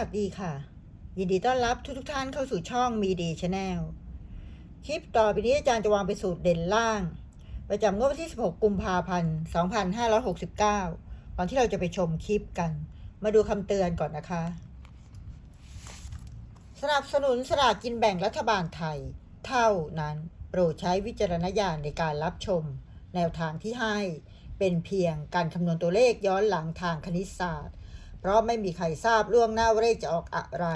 วัสดีค่ะ ยินดีต้อนรับทุกทุกท่านเข้าสู่ช่องมีดีชาแนลคลิปต่อไปนี้อาจารย์จะวางเป็นสูตรเด่นล่าง ประจำงวดวันที่ 16 กุมภาพันธ์ 2569 ก่อนที่เราจะไปชมคลิปกัน มาดูคำเตือนก่อนนะคะ สนับสนุนสลากกินแบ่งรัฐบาลไทย เท่านั้นโปรดใช้วิจารณญาณในการรับชม แนวทางที่ให้เป็นเพียงการคำนวณตัวเลขย้อนหลังทางคณิตศาสตร์ เพราะไม่มีใครทราบล่วงหน้าว่าเลขจะออกอะไร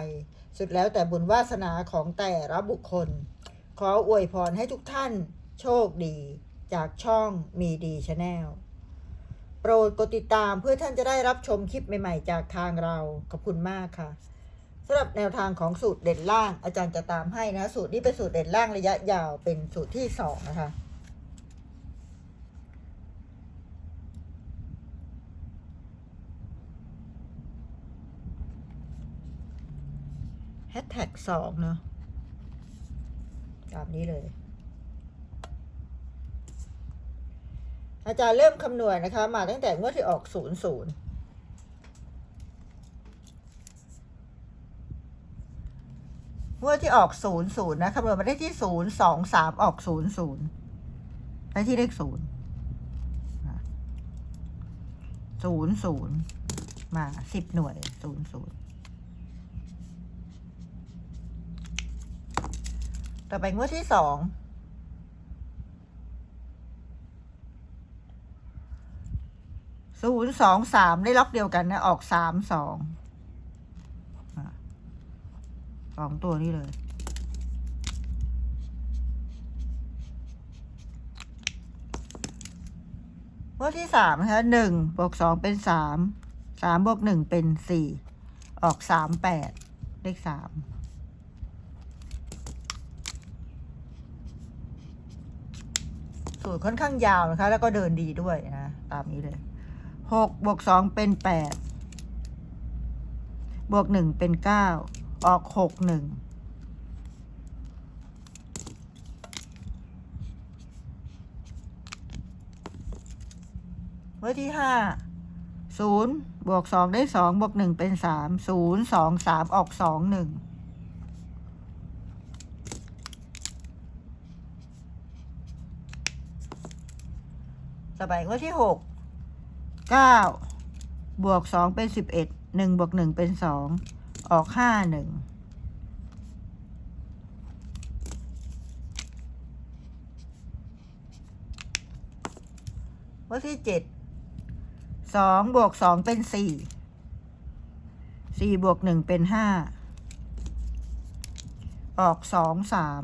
สุดแล้วแต่บุญวาสนาของแต่ละบุคคล ขออวยพรให้ทุกท่านโชคดีจากช่องมีดีชาแนลโปรดกดติดตามเพื่อท่านจะได้รับชมคลิปใหม่ๆ จากทางเรา ขอบคุณมากค่ะสำหรับแนวทางของสูตรเด่นล่างอาจารย์จะตามให้นะ สูตรนี้เป็นสูตรเด่นล่างระยะยาวเป็นสูตรที่สองนะคะ แฮชแท็กสองเนาะตามนี้เลย อาจารย์เริ่มคำนวณนะคะ มาตั้งแต่งวดที่ออกศูนย์ศูนย์งวดที่ออกศูนย์ศูนย์นะคำนวณมาได้ที่ศูนย์สองสามออกศูนย์ศูนย์ได้ที่เลขศูนย์ศูนย์ศูนย์มาสิบหน่วยศูนย์ศูนย์ ต่อไปงวดที่สองศูนย์สองสามได้ล็อกเดียวกันนะ ออกสามสองสองตัวนี้เลยงวดที่สามนะคะหนึ่งบวกสองเป็นสามสามบวกหนึ่งเป็นสี่ออกสามแปดเลขสาม สูตรค่อนข้างยาวนะคะ แล้วก็เดินดีด้วยนะ ตามนี้เลยหกบวกสองเป็นแปดบวกหนึ่งเป็นเก้าออกหกหนึ่งเมื่อที่ห้าศูนย์บวกสองได้สองบวกหนึ่งเป็นสามศูนย์สองสามออกสองหนึ่ง ต่อไปงวดที่หกเก้าบวกสองเป็นสิบเอ็ดหนึ่งบวกหนึ่งเป็นสองออกห้าหนึ่งงวดที่เจ็ดสองบวกสองเป็นสี่สี่บวกหนึ่งเป็นห้าออกสองสาม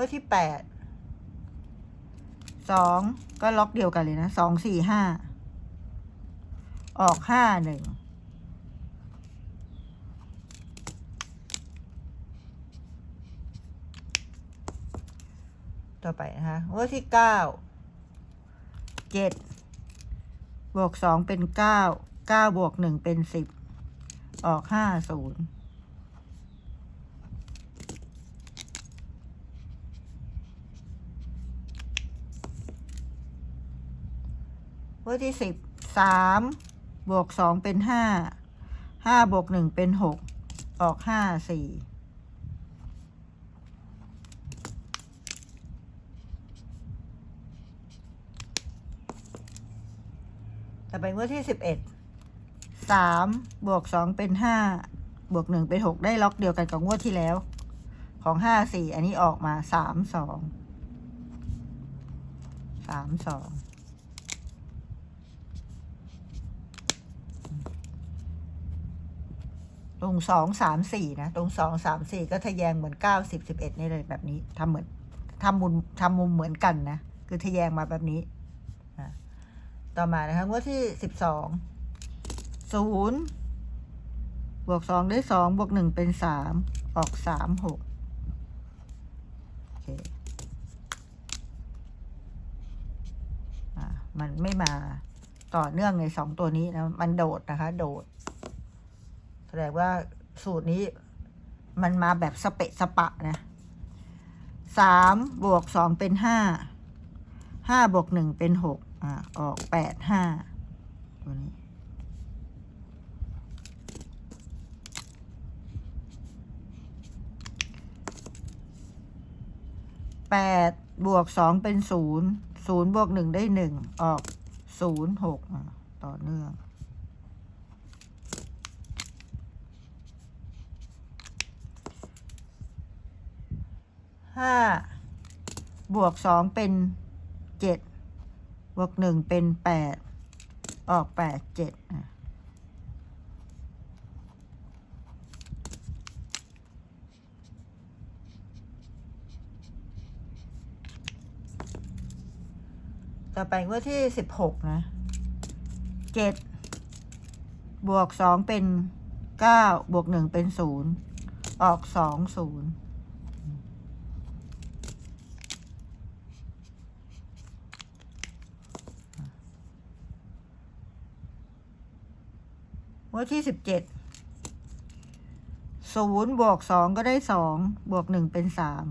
มื่อที่แปดสองก็ล็อกเดียวกันเลยนะสองสี่ห้าออกห้าหนึ่งต่อไปนะคะเมื่อที่เก้าเจ็ดบวกสองเป็นเก้าเก้าบวกหนึ่งเป็นสิบออกห้าศูนย์ ข้อที่สิบสามบวกสองเป็นห้าห้าบวกหนึ่งเป็นหกออกห้าสี่ต่อไปงวดที่สิบเอ็ดสามบวกสองเป็นห้าบวกหนึ่งเป็นหกได้ล็อกเดียวกันกับงวดที่แล้ว ของห้าสี่อันนี้ออกมาสามสองสามสอง ตรงสองสามสี่นะตรงสองสามสี่ก็ทะแยงเหมือนเก้าสิบสิบเอ็ดนี่เลยแบบนี้ทำเหมือนทำมุมทำมุมเหมือนกันนะคือทะแยงมาแบบนี้ต่อมานะคะงวดที่สิบสองศูนย์บวกสองได้สองบวกหนึ่งเป็นสามออกสามหกโอเคมันไม่มาต่อเนื่องในสองตัวนี้นะ มันโดดนะคะ โดด แสดงว่าสูตรนี้มันมาแบบสเปะสปะนะสามบวกสองเป็นห้าห้าบวกหนึ่งเป็นหกอ่าออกแปดห้าตัวนี้แปดบวกสองเป็นศูนย์ศูนย์บวกหนึ่งได้หนึ่งออกศูนย์หกอะต่อเนื่อง ห้าบวกสองเป็นเจ็ดบวกหนึ่งเป็นแปดออกแปดเจ็ดอะต่อไปงว่าที่สิบหกนะเจ็ดบวกสองเป็นเก้าบวกหนึ่งเป็นศูนย์ออกสองศูนย์ ง วดที่สิบเจ็ดศูนย์บวกสองก็ได้สองบวกหนึ่งเป็นสาม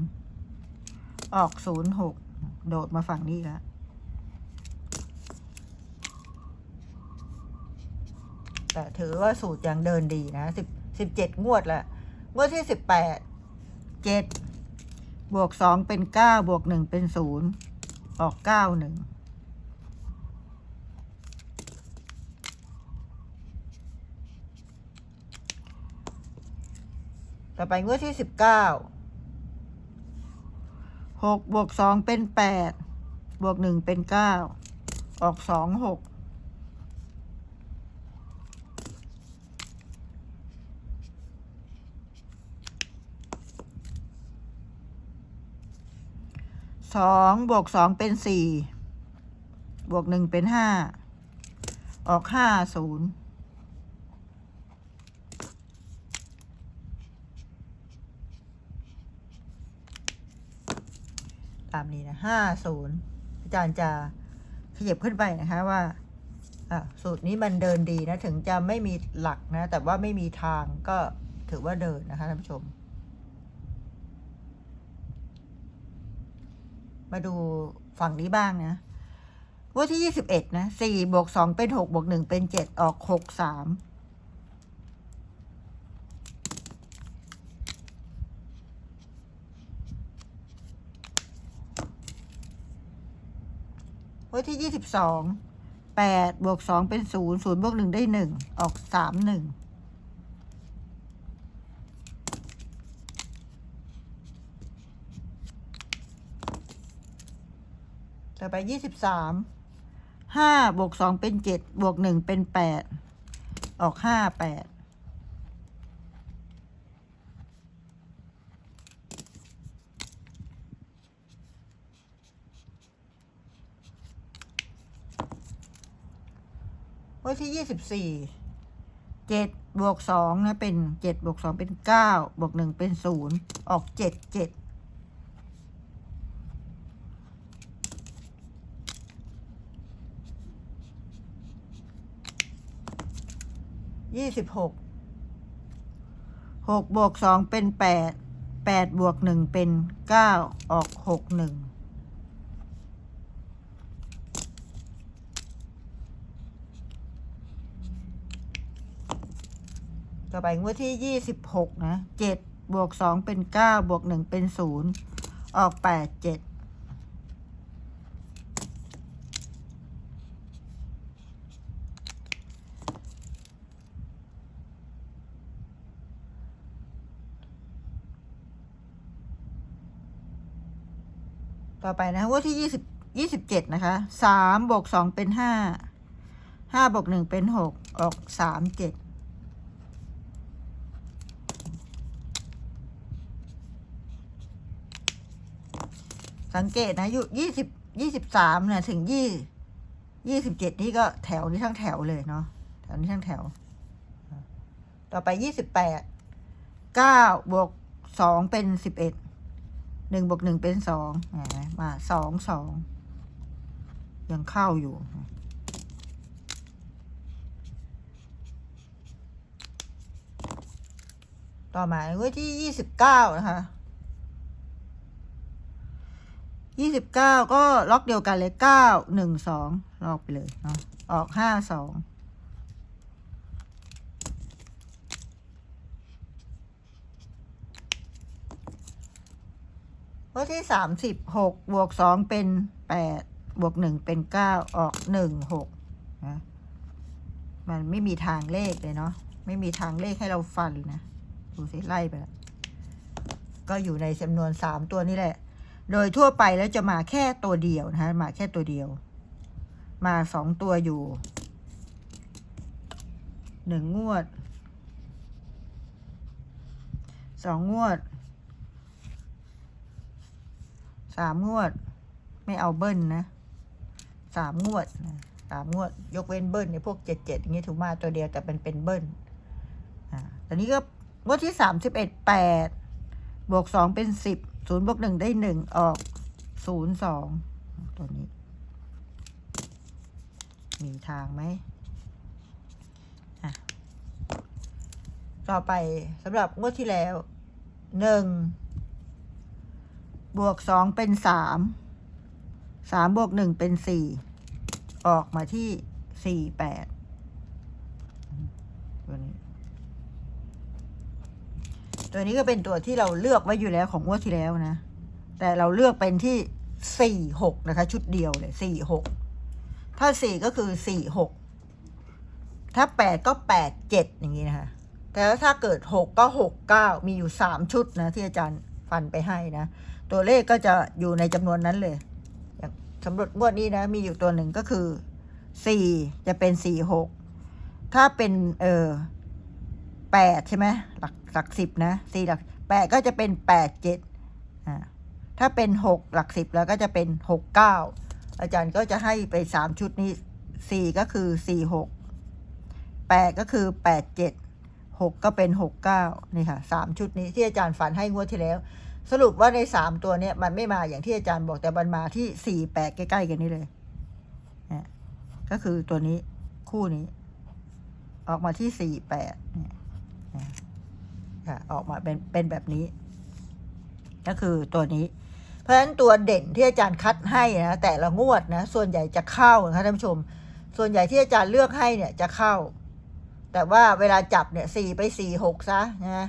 ออกศูนย์หกโดดมาฝั่งนี้แล้วแต่ถือว่าสูตรยังเดินดีนะสิบสิบเจ็ดงวดละงวดที่สิบแปดเจ็ดบวกสองเป็นเก้าบวกหนึ่งเป็นศูนย์ออกเก้าหนึ่ง ต่อไปงวดที่สิบเก้าหกบวกสองเป็นแปดบวกหนึ่งเป็นเก้าออกสองหกสองบวกสองเป็นสี่บวกหนึ่งเป็นห้าออกห้าศูนย์ามนี้นะห้าศูนย์อาจารย์จะขยับขึ้นไปนะคะว่าสูตรนี้มันเดินดีนะถึงจะไม่มีหลักนะ แต่ว่าไม่มีทางก็ถือว่าเดินนะคะท่านผู้ชม มาดูฝั่งนี้บ้างนะว่าที่ยี่สิบเอ็ดนะสี่บวกสองเป็นหกบวกหนึ่งเป็นเจ็ดออกหกสาม วันที่ยี่สิบสองแปดบวกสองเป็นศูนย์ศูนย์บวกหนึ่งได้หนึ่งออกสามหนึ่งต่อไปยี่สิบสามห้าบวกสองเป็นเจ็ดบวกหนึ่งเป็นแปดออกห้าแปด วันที่ยี่สิบสี่เจ็ดบวกสองนะเป็นเจ็ดบวกสองเป็นเก้าบวกหนึ่งเป็นศูนย์ออกเจ็ดเจ็ดยี่สิบหกหกบวกสองเป็นแปดแปดบวกหนึ่งเป็นเก้าออกหกหนึ่ง ต่อไปงวดที่ยี่สิบหกนะเจ็ดบวกสองเป็นเก้าบวกหนึ่งเป็นศูนย์ออกแปดเจ็ดต่อไปนะงวดที่ยี่สิบยี่สิบเจ็ดนะคะสามบวกสองเป็นห้าห้าบวกหนึ่งเป็นหกออกสามเจ็ด สังเกตนะอยู่ยี่สิบยี่สิบสามเนี่ยถึงยี่ยี่สิบเจ็ดนี่ก็แถวนี้ทั้งแถวเลยเนาะแถวนี้ทั้งแถว ต่อไปยี่สิบแปดเก้าบวกสองเป็นสิบเอ็ดหนึ่งบวกหนึ่งเป็นสองมาสองสองยังเข้าอยู่ต่อมาว้ยที่ยี่สิบเก้านะคะ ยี่สิบเก้าก็ล็อกเดียวกันเลยเก้าหนึ่งสองล็อกไปเลยเนาะออกห้าสองข้อที่สามสิบหกบวกสองเป็นแปดบวกหนึ่งเป็นเก้าออกหนึ่งหกนะมันไม่มีทางเลขเลยเนาะไม่มีทางเลขให้เราฟันนะ ดูสิไล่ไปแล้วก็อยู่ในจำนวนสามตัวนี่แหละ โดยทั่วไปแล้วจะมาแค่ตัวเดียวนะคะมาแค่ตัวเดียว มาสองตัวอยู่หนึ่งงวดสองงวดสามงวด ไม่เอาเบิ้ลนะสามงวดสามงวด ยกเว้นเบิ้ลในพวกเจ็ดเจ็ดอย่างนี้ถูกมาตัวเดียวแต่เป็นเป็นเบิ้ลอ่าตอนนี้ก็งวดที่สามสิบเอ็ดแปดบวกสองเป็นสิบ ศูนย์บวกหนึ่งได้หนึ่งออกศูนย์สองตัวนี้ มีทางไหมอะต่อไปสำหรับงวดที่แล้วหนึ่งบวกสองเป็นสามสามบวกหนึ่งเป็นสี่ออกมาที่สี่แปดตัวนี้ ตัวนี้ก็เป็นตัวที่เราเลือกไว้อยู่แล้วของงวดที่แล้วนะ แต่เราเลือกเป็นที่สี่หกนะคะ ชุดเดียวเลยสี่หกถ้าสี่ก็คือสี่หกถ้าแปดก็แปดเจ็ดอย่างนี้นะคะ แต่ถ้าเกิดหกก็หกเก้ามีอยู่สามชุดนะ ที่อาจารย์ฟันไปให้นะ ตัวเลขก็จะอยู่ในจำนวนนั้นเลย อย่างสำรวจงวดนี้นะ มีอยู่ตัวหนึ่งก็คือสี่จะเป็นสี่หกถ้าเป็นเออ แปดใช่ไหมหลักหลักสิบนะสี่หลักแปดก็จะเป็นแปดเจ็ดอ่าถ้าเป็นหกหลักสิบแล้วก็จะเป็นหกเก้าอาจารย์ก็จะให้ไปสามชุดนี้สี่ก็คือสี่หกแปดก็คือแปดเจ็ดหกก็เป็นหกเก้านี่ค่ะสามชุดนี้ที่อาจารย์ฝันให้งวดที่แล้ว สรุปว่าในสามตัวเนี้ยมันไม่มาอย่างที่อาจารย์บอกแต่มันมาที่สี่แปดใกล้ๆกันนี่เลยเนี่ยก็คือตัวนี้คู่นี้ ออกมาที่สี่แปดเนี่ย ค่ะออกมาเป็นเป็นแบบนี้ ก็คือตัวนี้ เพราะฉะนั้นตัวเด่นที่อาจารย์คัดให้นะแต่ละงวดนะส่วนใหญ่จะเข้านะคะท่านผู้ชม ส่วนใหญ่ที่อาจารย์เลือกให้เนี่ยจะเข้า แต่ว่าเวลาจับเนี่ยสี่ไปสี่หกซะนะ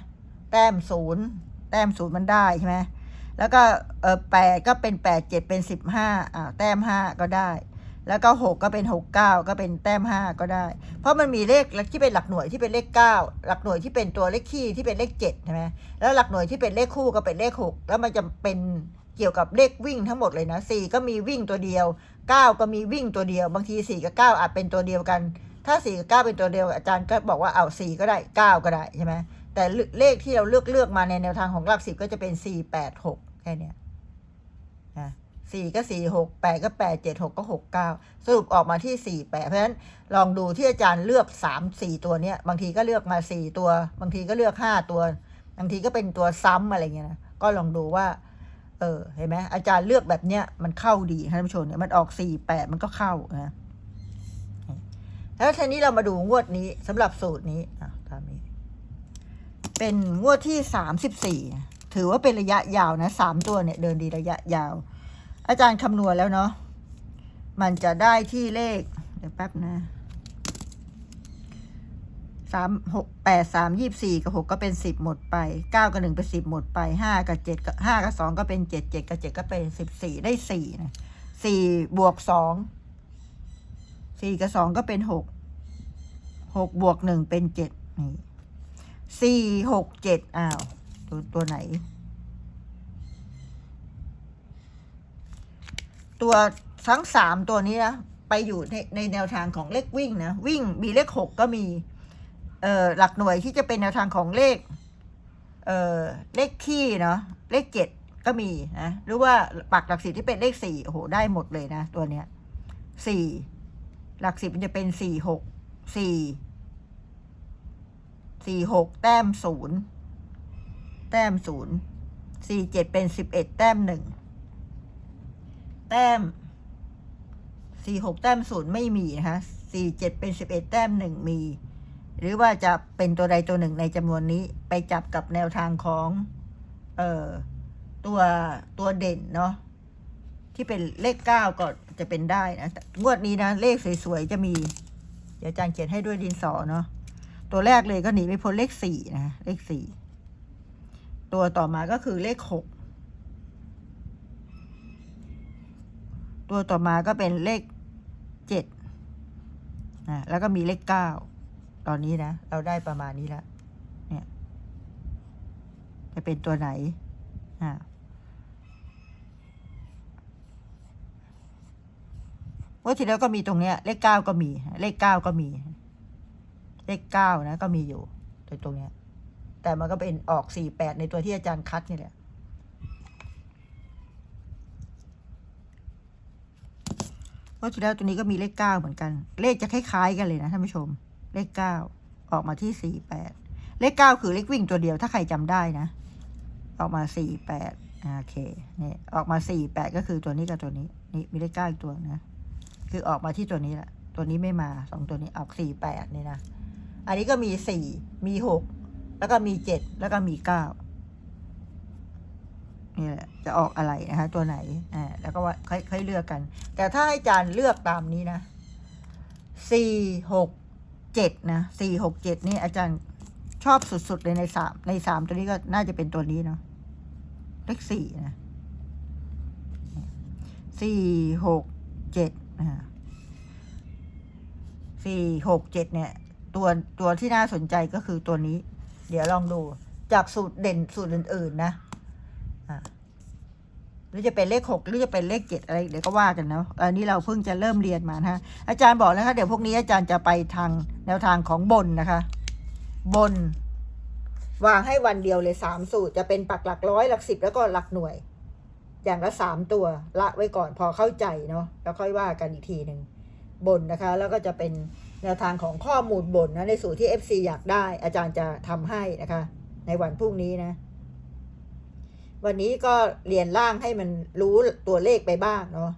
แต้มศูนย์แต้มศูนย์มันได้ใช่ไหมแล้วก็เออแปดก็เป็นแปดเจ็ดเป็นสิบห้าอ่าแต้มห้าก็ได้ แล้วก็หกก็เป็นหกเก้าก็เป็นแต้มห้าก็ได้ เพราะมันมีเลขที่เป็นหลักหน่วยที่เป็นเลขเก้าหลักหน่วยที่เป็นตัวเลขคี่ที่เป็นเลขเจ็ดใช่ไหมแล้วหลักหน่วยที่เป็นเลขคู่ก็เป็นเลขหกแล้วมันจะเป็นเกี่ยวกับเลขวิ่งทั้งหมดเลยนะสี่ก็มีวิ่งตัวเดียวเก้าก็มีวิ่งตัวเดียว บางทีสี่กับเก้าอาจเป็นตัวเดียวกัน ถ้าสี่กับเก้าเป็นตัวเดียวอาจารย์ก็บอกว่าเอาสี่ก็ได้เก้าก็ได้ใช่ไหมแต่เลขที่เราเลือกเลือกมาในแนวทางของหลักสิบก็จะเป็นสี่แปดหกแค่นี้ สี่ก็สี่หกแปดก็แปดเจ็ดหกก็หกเก้าสรุปออกมาที่สี่แปดเพราะฉะนั้นลองดูที่อาจารย์เลือกสามสี่ตัวเนี้ยบางทีก็เลือกมาสี่ตัว บางทีก็เลือกห้าตัว บางทีก็เป็นตัวซ้ำอะไรเงี้ยนะก็ลองดูว่า เออเห็นไหมอาจารย์เลือกแบบเนี้ยมันเข้าดีท่านผู้ชมเนี่ยมันออกสี่แปดมันก็เข้านะแล้วทีนี้เรามาดูงวดนี้สำหรับสูตรนี้อะตามนี้เป็นงวดที่สามสิบสี่ถือว่าเป็นระยะยาวนะสามตัวเนี่ยเดินดีระยะยาว อาจารย์คำนวณแล้วเนาะ มันจะได้ที่เลข เดี๋ยวแป๊บนะสามหกแปดสามยี่สี่กับหกก็เป็นสิบหมดไปเก้ากับหนึ่งเป็นสิบหมดไปห้ากับเจ็ดกับห้ากับสองก็เป็นเจ็ดเจ็ดกับเจ็ดก็เป็นสิบสี่ได้สี่นะสี่บวกสองสี่กับสองก็เป็นหกหกบวกหนึ่งเป็นเจ็ดนี่สี่หกเจ็ดอ้าวตัวตัวไหน ตัวทั้งสามตัวนี้นะไปอยู่ในในแนวทางของเลขวิ่งนะวิ่งมีเลขหกก็มีเอ่อหลักหน่วยที่จะเป็นแนวทางของเลขเอ่อเลขคี่เนาะเลขเจ็ดก็มีนะหรือว่าปักหลักสิบที่เป็นเลขสี่โอ้โหได้หมดเลยนะ ตัวเนี้ยสี่หลักสิบมันจะเป็นสี่หกสี่สี่หกแต้มศูนย์แต้มศูนย์สี่เจ็ดเป็นสิบเอ็ดแต้มหนึ่ง แต้มสี่หกแต้มศูนย์ไม่มีนะคะสี่เจ็ดเป็นสิบเอ็ดแต้มหนึ่งมี หรือว่าจะเป็นตัวใดตัวหนึ่งในจำนวนนี้ไปจับกับแนวทางของเอ่อตัวตัวเด่นเนาะที่เป็นเลขเก้าก็จะเป็นได้นะงวดนี้นะเลขสวยๆจะมี เดี๋ยวอาจารย์เขียนให้ด้วยดินสอเนาะตัวแรกเลยก็หนีไม่พ้นเลขสี่นะเลขสี่ตัวต่อมาก็คือเลขหก ตัวต่อมาก็เป็นเลขเจ็ดนะแล้วก็มีเลขเก้าตอนนี้นะ เราได้ประมาณนี้แล้วเนี่ย จะเป็นตัวไหนอ่าว่าทีแล้วก็มีตรงเนี้ย เลขเก้าก็มี เลขเก้าก็มี เลขเก้านะ ก็มีอยู่ตรงตรงเนี้ย แต่มันก็เป็นออกสี่แปดในตัวที่อาจารย์คัดนี่แหละ ว่าทีแล้วตัวนี้ก็มีเลขเก้าเหมือนกัน เลขจะคล้ายๆกันเลยนะท่านผู้ชม เลขเก้าออกมาที่สี่แปดเลขเก้าคือเลขวิ่งตัวเดียวถ้าใครจำได้นะ ออกมาสี่แปดโอเคเนี่ยออกมาสี่แปดก็คือตัวนี้กับตัวนี้นี่มีเลขเก้าอีกตัวนะ คือออกมาที่ตัวนี้แหละตัวนี้ไม่มาสองตัวนี้ออกสี่แปดนี่นะอันนี้ก็มีสี่มีหกแล้วก็มีเจ็ดแล้วก็มีเก้า นี่แหละจะออกอะไรนะคะ ตัวไหนอ่าแล้วก็ว่าค่อยค่อยเลือกกัน แต่ถ้าให้อาจารย์เลือกตามนี้นะสี่หกเจ็ดนะสี่หกเจ็ดนี่อาจารย์ชอบสุดๆเลยในสามในสามตัวนี้ก็น่าจะเป็นตัวนี้เนาะเลขสี่นะสี่หกเจ็ดอ่าสี่หกเจ็ดเนี่ย ตัวตัวที่น่าสนใจก็คือตัวนี้ เดี๋ยวลองดูจากสูตรเด่นสูตรอื่นๆนะ หรือจะเป็นเลขหกหรือจะเป็นเลขเจ็ดอะไรเดี๋ยวก็ว่ากันเนาะอันนี้เราเพิ่งจะเริ่มเรียนมานะฮะอาจารย์บอกแล้วคะเดี๋ยวพวกนี้อาจารย์จะไปทางแนวทางของบนนะคะ บน วางให้วันเดียวเลยสามสูตร จะเป็นปักหลักร้อยหลักสิบแล้วก็หลักหน่วย อย่างละสามตัวละไว้ก่อนพอเข้าใจเนาะแล้วค่อยว่ากันอีกทีหนึ่งบนนะคะ แล้วก็จะเป็นแนวทางของข้อมูลบนนะในสูตรที่ FC อยากได้ อาจารย์จะทำให้นะคะ ในวันพรุ่งนี้นะ วันนี้ก็เรียนล่างให้มันรู้ตัวเลขไปบ้างเนาะ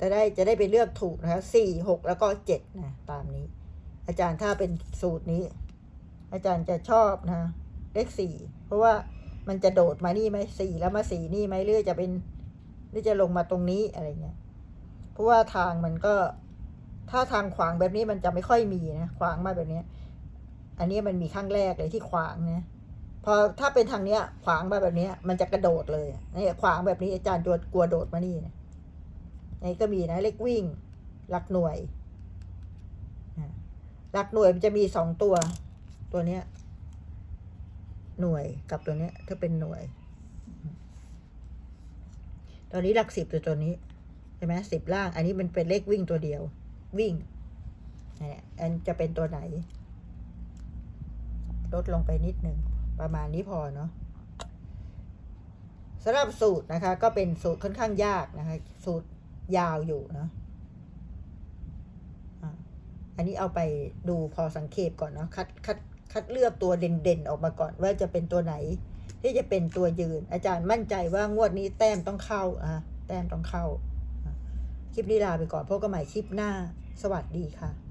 จะได้จะได้ไปเลือกถูกนะคะสี่หกแล้วก็เจ็ดนะตามนี้ อาจารย์ถ้าเป็นสูตรนี้ อาจารย์จะชอบนะ เลขสี่เพราะว่ามันจะโดดมานี่ไหมสี่แล้วมาสี่นี่ไหมหรือจะเป็นหรือจะลงมาตรงนี้อะไรเงี้ยเพราะว่าทางมันก็ ถ้าทางขวางแบบนี้มันจะไม่ค่อยมีนะขวางมาแบบนี้ อันนี้มันมีครั้งแรกเลยที่ขวางนะ พอถ้าเป็นทางเนี้ย ขวางมาแบบเนี้ย มันจะกระโดดเลยนี่ขวางแบบนี้อาจารย์ตัวกลัวโดดมานี่นะนี่ก็มีนะเลขวิ่ง หลักหน่วยหลักหน่วยมันจะมีสองตัว ตัวเนี้ย หน่วยกับตัวเนี้ย ถ้าเป็นหน่วย ตอนนี้หลักสิบตัวตัวนี้ใช่ไหมสิบล่าง อันนี้มันเป็นเลขวิ่งตัวเดียว วิ่งนี่อันจะเป็นตัวไหน ลดลงไปนิดนึง ประมาณนี้พอเนาะสำหรับสูตรนะคะ ก็เป็นสูตรค่อนข้างยากนะคะ สูตรยาวอยู่เนาะอันนี้เอาไปดูพอสังเกตก่อนเนาะคัดคัดคัดเลือกตัวเด่นๆออกมาก่อนว่าจะเป็นตัวไหน ที่จะเป็นตัวยืน อาจารย์มั่นใจว่างวดนี้แต้มต้องเข้าอะแต้มต้องเข้า คลิปนี้ลาไปก่อนพบกันใหม่คลิปหน้า สวัสดีค่ะ